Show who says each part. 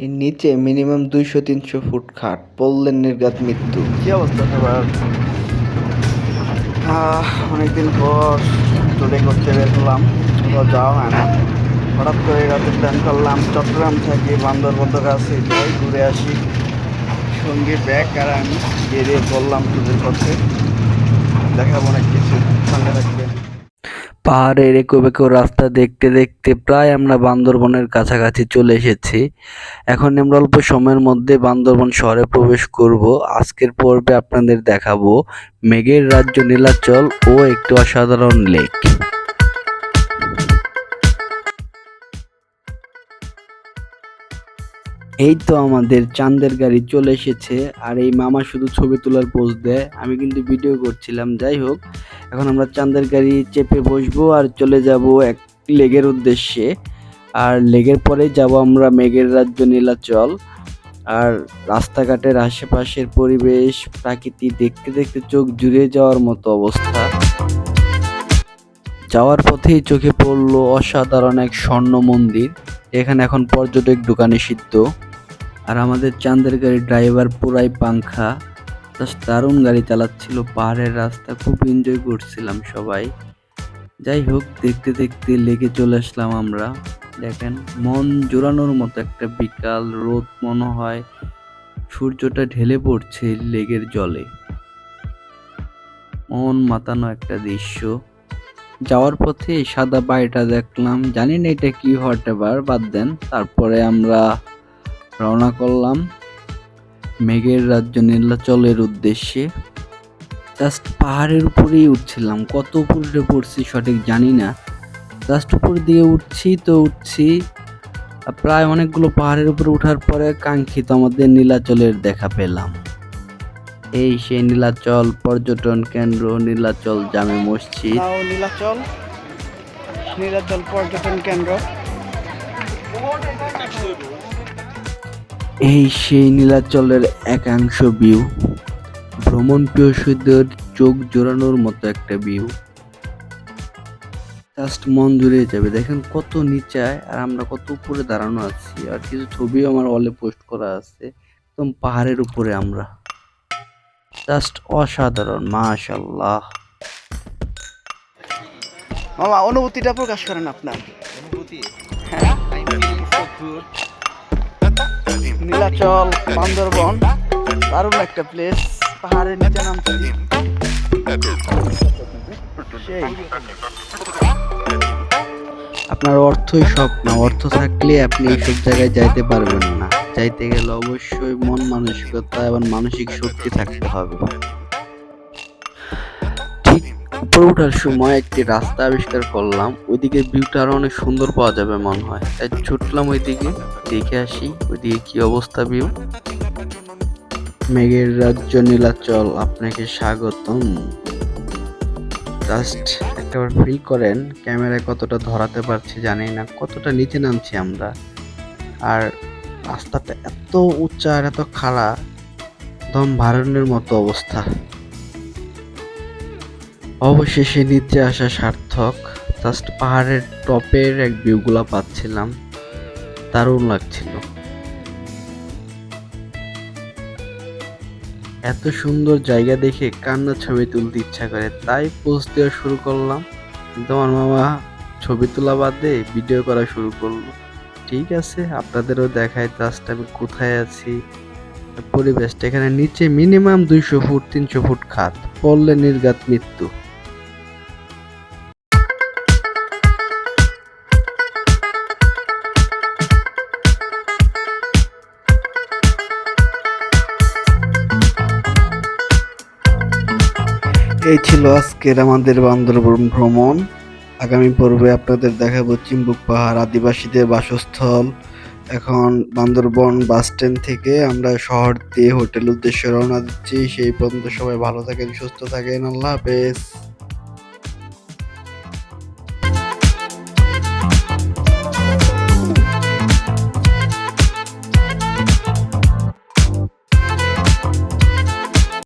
Speaker 1: এর নিচে মিনিমাম দুইশো তিনশো ফুট খাট। পড়লেন নির্ঘাত মৃত্যু। কি অবস্থা সবার? অনেকদিন পর টুরে করতে বের হলাম কোথাও যাওয়া হয় না। হঠাৎ করে রাতে প্ল্যান করলাম চট্টগ্রাম থেকে বান্দরবন্ধ কাছে যাই ঘুরে আসি। সঙ্গে ব্যাগ আর আমি বেরিয়ে পড়লাম টুরের পথে। দেখাবো অনেক কিছু। সঙ্গে থাকবেন। পাহাড়ের এঁকো বেঁকো রাস্তা দেখতে দেখতে প্রায় আমরা বান্দরবনের কাছাকাছি চলে এসেছি। এখন আমরা অল্প সময়ের মধ্যে বান্দরবন শহরে প্রবেশ করব। আজকের পর্বে আপনাদের দেখাবো মেঘের রাজ্য নীলাচল ও একটি অসাধারণ লেক। এই তো আমাদের চাঁদের গাড়ি চলে এসেছে, আর এই মামা শুধু ছবি তোলার পোজ দেয়, আমি কিন্তু ভিডিও করছিলাম, যাই হোক। এখন আমরা চাঁদের গাড়ি চেপে বসবো আর চলে যাব এক লেগের উদ্দেশ্যে। আর লেগের পরে যাব আমরা মেঘের রাজ্য নীলাচল। আর রাস্তাঘাটের আশেপাশের পরিবেশ প্রাকৃতি দেখতে দেখতে চোখ জুড়ে যাওয়ার মতো অবস্থা। যাওয়ার পথেই চোখে পড়ল অসাধারণ এক স্বর্ণ মন্দির। এখানে এখন পর্যটক দোকানে সিদ্ধ। আর আমাদের চাঁদের গাড়ির ড্রাইভার পুরাই পাংখা। জাস্ট দারুণ গাড়ি চালাচ্ছিল, পাহাড়ের রাস্তা খুব এনজয় করছিলাম সবাই। যাই হোক, দেখতে দেখতে লেগে চলে আসলাম আমরা। দেখেন, মন জোরানোর মতো একটা বিকাল, রোদ মনে হয়, সূর্যটা ঢেলে পড়ছে লেগের জলে। মন মাতানো একটা দৃশ্য। যাওয়ার পথে সাদা বাড়িটা দেখলাম, জানি না এটা কি হতে পারে বাদ দেন। তারপরে আমরা রওনা করলাম। মেঘের রাজ্য নীলাচলের উদ্দেশ্যে। জাস্ট পাহাড়ের উপরেই উঠছিলাম। কত উপরে পড়ছি সঠিক জানি না। জাস্ট উপর দিয়ে উঠছি তো উঠছি। প্রায় অনেকগুলো পাহাড়ের উপরে উঠার পরে কাঙ্ক্ষিত আমাদের নীলাচলের দেখা পেলাম। এই সেই নীলাচল পর্যটন কেন্দ্র, নীলাচল জামে মসজিদ।
Speaker 2: নীলাচল। নীলাচল পর্যটন কেন্দ্র।
Speaker 1: এই সেই নীলাচলের একাংশ ভিউ ভ্রমণ পিয়সীদের চোখ জোড়ানোর মতো একটা ভিউ জাস্ট মন জুড়িয়ে যাবে। দেখেন কত নিচায় আর আমরা কত উপরে দাঁড়ানো আছি। আর কিছু ছবিও আমার ওয়ালে পোস্ট করা আছে। একদম পাহাড়ের উপরে আমরা। জাস্ট অসাধারণ মাশাল্লাহ
Speaker 2: মামা অনুভূতিটা প্রকাশ করেন আপনার। অনুভূতি? হ্যাঁ? নীলাচল, বান্দরবন, দারুণ একটা প্লেস পাহাড়ের নিচে সেই।
Speaker 1: আপনার অর্থই সব না, অর্থ থাকলে আপনি এইসব জায়গায় যাইতে পারবেন না। যাইতে গেলে অবশ্যই মন মানসিকতা এবং মানসিক শক্তি থাকতে হবে। উপরে ওঠার সময় একটি রাস্তা আবিষ্কার করলাম। ওইদিকে ভিউটা আরও অনেক সুন্দর পাওয়া যাবে মনে হয়। তাই ছুটলাম ওইদিকে, দেখে আসি ওইদিকে কি অবস্থা ভিউ মেঘের রাজ্য নীলাচল, আপনাকে স্বাগতম। জাস্ট একটাবার ফ্রি করেন, ক্যামেরায় কতটা ধরাতে পারছি জানি না, কতটা নিচে নামছি আমরা। আর রাস্তাটা এত উঁচা আর এত খাড়া দম ভারণের মতো অবস্থা। অবশেষে নিচে আসা সার্থক জাস্ট পাহাড়ের টপের এক ভিউগুলা পাচ্ছিলাম। দারুণ লাগছিল। এত সুন্দর জায়গা দেখে কান্না ছবি তুলতে ইচ্ছা করে, তাই পোস্ট দেওয়া শুরু করলাম। কিন্তু আমার মামা ছবি তোলা বাদে ভিডিও করা শুরু করল। ঠিক আছে, আপনাদেরও দেখায় জাস্ট আমি কোথায় আছি? পরিবেশটা এখানে নিচে মিনিমাম দুইশো ফুট, তিনশো ফুট খাত, পড়লে নির্ঘাত মৃত্যু। এই ছিল আজকের আমাদের বান্দরবন ভ্রমণ। আগামী পর্বে আপনাদের দেখাবো চিম্বুক পাহাড়, আদিবাসীদের বাসস্থল। এখন বান্দরবন বাস স্ট্যান্ড থেকে আমরা শহর দিয়ে হোটেল উদ্দেশ্যে রওনা দিচ্ছি। সেই পর্যন্ত সবাই ভালো থাকেন, সুস্থ থাকেন। আল্লাহ হাফেজ।